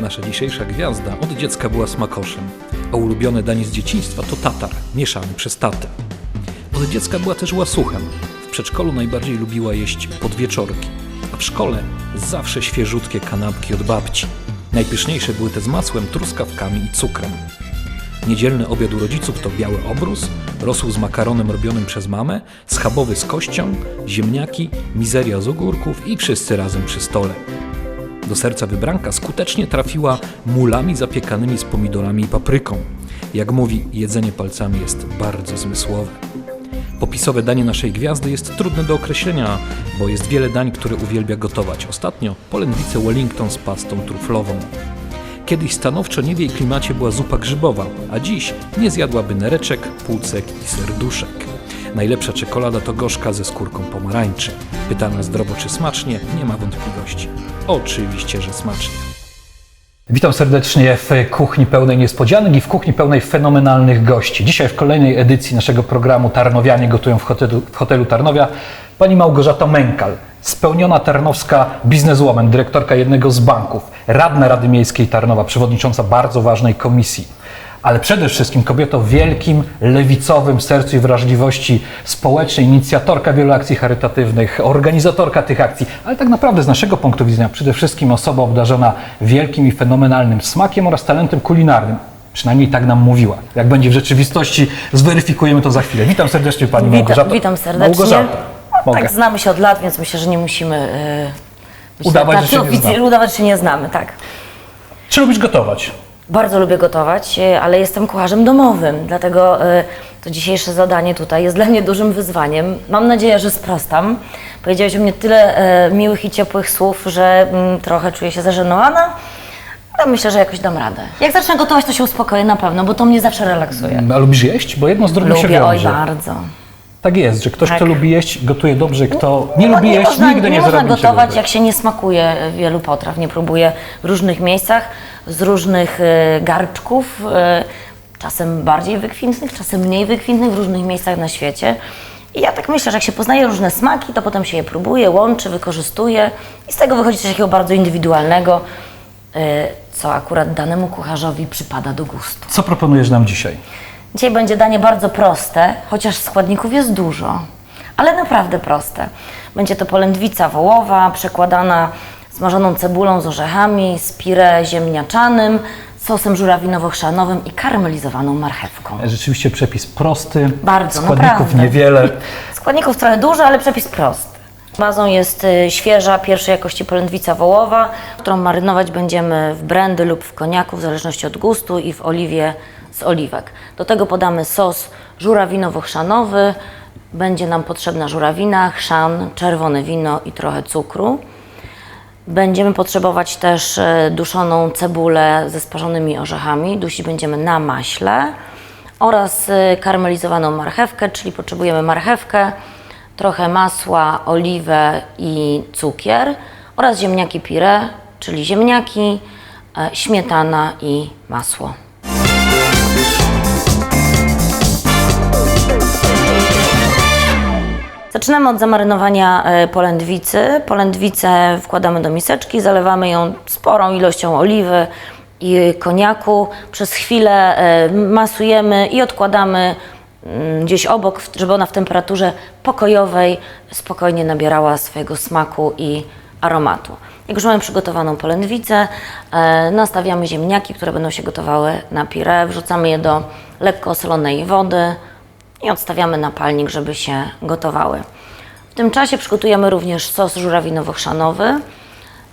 Nasza dzisiejsza gwiazda od dziecka była smakoszem, a ulubione danie z dzieciństwa to tatar, mieszany przez tatę. Od dziecka była też łasuchem. W przedszkolu najbardziej lubiła jeść podwieczorki, a w szkole zawsze świeżutkie kanapki od babci. Najpyszniejsze były te z masłem, truskawkami i cukrem. Niedzielny obiad u rodziców to biały obrus, rosół z makaronem robionym przez mamę, schabowy z kością, ziemniaki, mizeria z ogórków i wszyscy razem przy stole. Do serca wybranka skutecznie trafiła mulami zapiekanymi z pomidorami i papryką. Jak mówi, jedzenie palcami jest bardzo zmysłowe. Popisowe danie naszej gwiazdy jest trudne do określenia, bo jest wiele dań, które uwielbia gotować. Ostatnio polędwice Wellington z pastą truflową. Kiedyś stanowczo nie w jej klimacie była zupa grzybowa, a dziś nie zjadłaby nereczek, półcek i serduszek. Najlepsza czekolada to gorzka ze skórką pomarańczy. Pytana zdrowo czy smacznie, nie ma wątpliwości. Oczywiście, że smacznie. Witam serdecznie w kuchni pełnej niespodzianek i w kuchni pełnej fenomenalnych gości. Dzisiaj w kolejnej edycji naszego programu Tarnowianie gotują w hotelu, w hotelu Tarnowia pani Małgorzata Mękal, spełniona tarnowska bizneswoman, dyrektorka jednego z banków, radna Rady Miejskiej Tarnowa, przewodnicząca bardzo ważnej komisji. Ale przede wszystkim kobieta o wielkim lewicowym sercu i wrażliwości społecznej, inicjatorka wielu akcji charytatywnych, organizatorka tych akcji, ale tak naprawdę z naszego punktu widzenia przede wszystkim osoba obdarzona wielkim i fenomenalnym smakiem oraz talentem kulinarnym. Przynajmniej tak nam mówiła. Jak będzie w rzeczywistości, zweryfikujemy to za chwilę. Witam serdecznie Pani Witam, Małgorzato. witam serdecznie. Małgorzata. Tak, znamy się od lat, więc myślę, że nie musimy yy, Udawać, tak że się nie znamy. Udawać, że się nie znamy, tak. Czy lubisz gotować? Bardzo lubię gotować, yy, ale jestem kucharzem domowym, dlatego yy, to dzisiejsze zadanie tutaj jest dla mnie dużym wyzwaniem. Mam nadzieję, że sprostam. Powiedziałeś o mnie tyle yy, miłych i ciepłych słów, że mm, trochę czuję się zażenowana, ale myślę, że jakoś dam radę. Jak zacznę gotować, to się uspokoję na pewno, bo to mnie zawsze relaksuje. A lubisz jeść? Bo jedno z drugim się Lubię, oj wiąże. bardzo. Tak jest, że ktoś, Tak. kto lubi jeść, gotuje dobrze, kto nie No, lubi jeść, można, nigdy nie, nie można zrobi gotować, jak się nie smakuje wielu potraw, nie próbuje w różnych miejscach, z różnych e, garczków, e, czasem bardziej wykwintnych, czasem mniej wykwintnych, w różnych miejscach na świecie. I ja tak myślę, że jak się poznaje różne smaki, to potem się je próbuje, łączy, wykorzystuje i z tego wychodzi coś takiego bardzo indywidualnego, e, co akurat danemu kucharzowi przypada do gustu. Co proponujesz nam dzisiaj? Dzisiaj będzie danie bardzo proste, chociaż składników jest dużo, ale naprawdę proste. Będzie to polędwica wołowa, przekładana smażoną cebulą z orzechami, z pire ziemniaczanym, sosem żurawinowo-chrzanowym i karmelizowaną marchewką. Rzeczywiście przepis prosty, Bardzo, składników naprawdę. niewiele. Składników trochę dużo, ale przepis prosty. Bazą jest y, świeża, pierwszej jakości polędwica wołowa, którą marynować będziemy w brandy lub w koniaku, w zależności od gustu i w oliwie z oliwek. Do tego podamy sos żurawinowo-chrzanowy. Będzie nam potrzebna żurawina, chrzan, czerwone wino i trochę cukru. Będziemy potrzebować też e, duszoną cebulę ze sparzonymi orzechami. Dusić będziemy na maśle oraz e, karmelizowaną marchewkę, czyli potrzebujemy marchewkę, trochę masła, oliwę i cukier oraz ziemniaki pire, czyli ziemniaki, e, śmietana i masło. Zaczynamy od zamarynowania e, polędwicy. Polędwicę wkładamy do miseczki, zalewamy ją sporą ilością oliwy i koniaku. Przez chwilę e, masujemy i odkładamy mm, gdzieś obok, żeby ona w temperaturze pokojowej spokojnie nabierała swojego smaku i aromatu. Jak już mamy przygotowaną polędwicę, e, nastawiamy ziemniaki, które będą się gotowały na pire, wrzucamy je do lekko osolonej wody, i odstawiamy na palnik, żeby się gotowały. W tym czasie przygotujemy również sos żurawinowo-chrzanowy.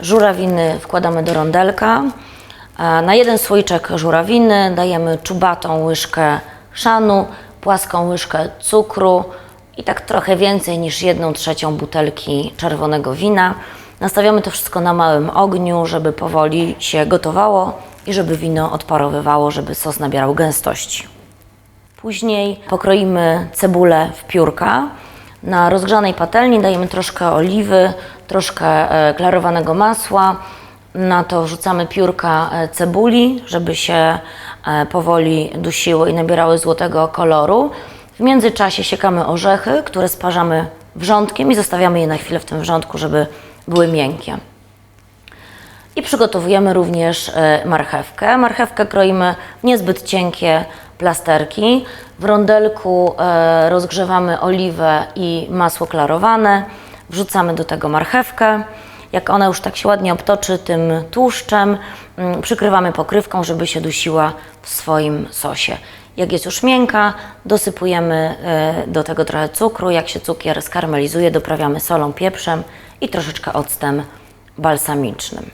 Żurawiny wkładamy do rondelka. E, Na jeden słoiczek żurawiny dajemy czubatą łyżkę chrzanu, płaską łyżkę cukru i tak trochę więcej niż jedną trzecią butelki czerwonego wina. Nastawiamy to wszystko na małym ogniu, żeby powoli się gotowało i żeby wino odparowywało, żeby sos nabierał gęstości. Później pokroimy cebulę w piórka. Na rozgrzanej patelni dajemy troszkę oliwy, troszkę e, klarowanego masła. Na to wrzucamy piórka e, cebuli, żeby się e, powoli dusiły i nabierały złotego koloru. W międzyczasie siekamy orzechy, które sparzamy wrzątkiem i zostawiamy je na chwilę w tym wrzątku, żeby były miękkie. I przygotowujemy również marchewkę. Marchewkę kroimy niezbyt cienkie plasterki. W rondelku e, rozgrzewamy oliwę i masło klarowane. Wrzucamy do tego marchewkę. Jak ona już tak się ładnie obtoczy tym tłuszczem, mm, przykrywamy pokrywką, żeby się dusiła w swoim sosie. Jak jest już miękka, dosypujemy e, do tego trochę cukru. Jak się cukier skarmelizuje, doprawiamy solą, pieprzem i troszeczkę octem balsamicznym.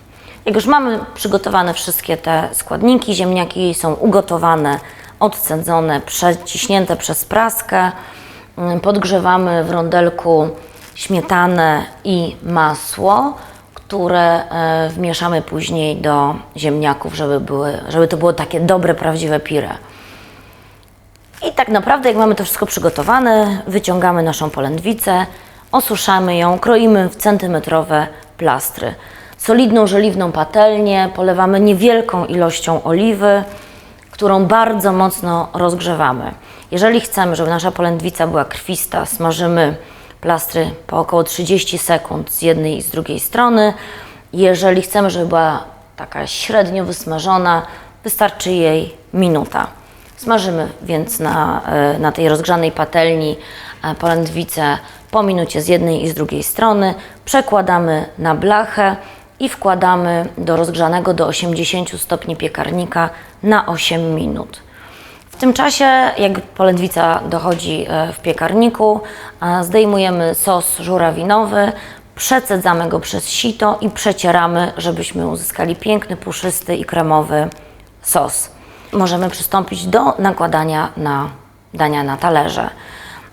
Jak już mamy przygotowane wszystkie te składniki, ziemniaki są ugotowane, odcedzone, przeciśnięte przez praskę, mm, podgrzewamy w rondelku śmietanę i masło, które e, wmieszamy później do ziemniaków, żeby, były, żeby to było takie dobre, prawdziwe pire. I tak naprawdę, jak mamy to wszystko przygotowane, wyciągamy naszą polędwicę, osuszamy ją, kroimy w centymetrowe plastry. Solidną, żeliwną patelnię polewamy niewielką ilością oliwy, którą bardzo mocno rozgrzewamy. Jeżeli chcemy, żeby nasza polędwica była krwista, smażymy plastry po około 30 sekund z jednej i z drugiej strony. Jeżeli chcemy, żeby była taka średnio wysmażona, wystarczy jej minuta. Smażymy więc na, e, na tej rozgrzanej patelni e, polędwicę po minucie z jednej i z drugiej strony. Przekładamy na blachę i wkładamy do rozgrzanego do 80 stopni piekarnika na 8 minut. W tym czasie, jak polędwica dochodzi e, w piekarniku, e, zdejmujemy sos żurawinowy, przecedzamy go przez sito i przecieramy, żebyśmy uzyskali piękny, puszysty i kremowy sos. Możemy przystąpić do nakładania na dania na talerze.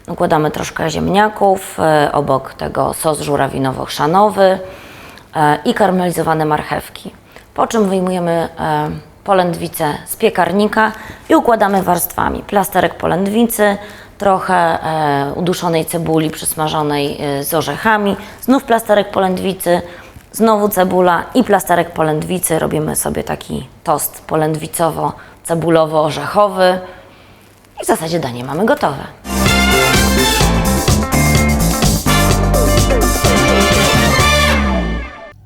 Nakładamy troszkę ziemniaków, e, obok tego sos żurawinowo-chrzanowy i karmelizowane marchewki. Po czym wyjmujemy e, polędwicę z piekarnika i układamy warstwami. Plasterek polędwicy, trochę e, uduszonej cebuli przysmażonej e, z orzechami, znów plasterek polędwicy, znowu cebula i plasterek polędwicy. Robimy sobie taki tost polędwicowo-cebulowo-orzechowy i w zasadzie danie mamy gotowe.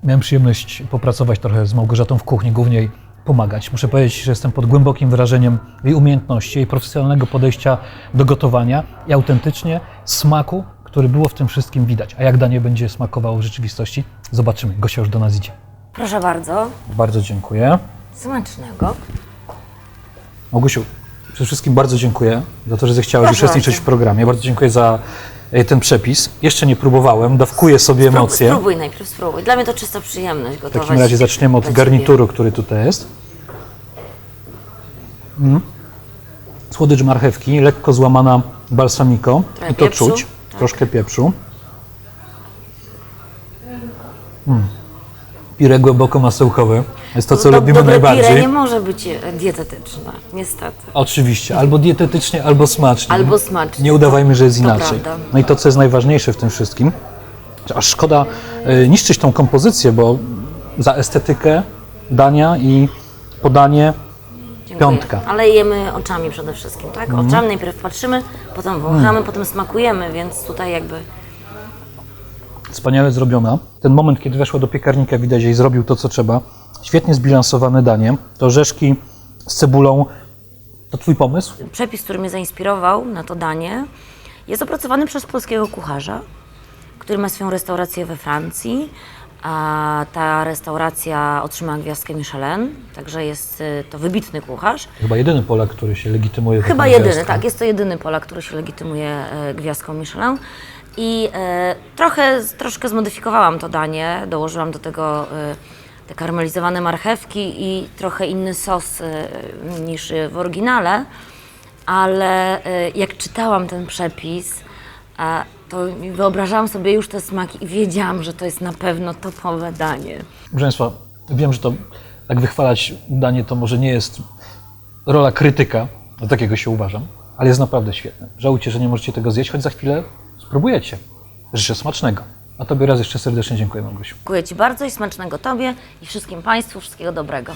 Miałem przyjemność popracować trochę z Małgorzatą w kuchni, głównie jej pomagać. Muszę powiedzieć, że jestem pod głębokim wrażeniem jej umiejętności, jej profesjonalnego podejścia do gotowania i autentycznie smaku, który było w tym wszystkim widać. A jak danie będzie smakowało w rzeczywistości, zobaczymy. Gosia już do nas idzie. Proszę bardzo, Bardzo dziękuję. smacznego. Małgosiu, przede wszystkim bardzo dziękuję za to, że zechciałaś Proszę uczestniczyć bardzo. w programie. Bardzo dziękuję za ten przepis. Jeszcze nie próbowałem, dawkuję sobie emocje. Spróbuj najpierw, spróbuj. Dla mnie to czysta przyjemność W gotować. takim razie zaczniemy od dla garnituru, który tutaj jest. Mm. Słodycz marchewki, lekko złamana balsamico. Trochę I to pieprzu, czuć. tak. Troszkę pieprzu. Mm. Pire głęboko masełkowe. Jest to, co Do- lubimy najbardziej. Pire nie może być dietetyczne, niestety. Oczywiście, albo dietetycznie, albo smacznie. Albo smacznie. Nie udawajmy, że jest To inaczej. prawda. No i to, co jest najważniejsze w tym wszystkim, aż szkoda e, niszczyć tą kompozycję, bo za estetykę dania i podanie Dziękuję. Piątka. Ale jemy oczami przede wszystkim, tak? Oczami najpierw patrzymy, potem wąchamy, potem smakujemy, więc tutaj jakby wspaniale zrobiona. Ten moment, kiedy weszła do piekarnika, widać, że jej zrobił to, co trzeba. Świetnie zbilansowane danie. To orzeszki z cebulą. To twój pomysł? przepis, który mnie zainspirował na to danie, jest opracowany przez polskiego kucharza, który ma swoją restaurację we Francji. A ta restauracja otrzymała gwiazdkę Michelin, także jest y, to wybitny kucharz. Chyba jedyny Polak, który się legitymuje. Chyba jedyny, gwiazdką. tak. Jest to jedyny Polak, który się legitymuje e, gwiazdką Michelin. I e, trochę, troszkę zmodyfikowałam to danie. Dołożyłam do tego e, te karmelizowane marchewki i trochę inny sos e, niż w oryginale. Ale e, jak czytałam ten przepis, e, to wyobrażałam sobie już te smaki i wiedziałam, że to jest na pewno topowe danie. Proszę Państwa, wiem, że to tak wychwalać danie to może nie jest rola krytyka, do takiego się uważam, ale jest naprawdę świetne. Żałujcie, że nie możecie tego zjeść, choć za chwilę spróbujecie. Życzę smacznego. A Tobie raz jeszcze serdecznie dziękuję, Małgosiu. Dziękuję Ci bardzo i smacznego Tobie i wszystkim Państwu. Wszystkiego dobrego.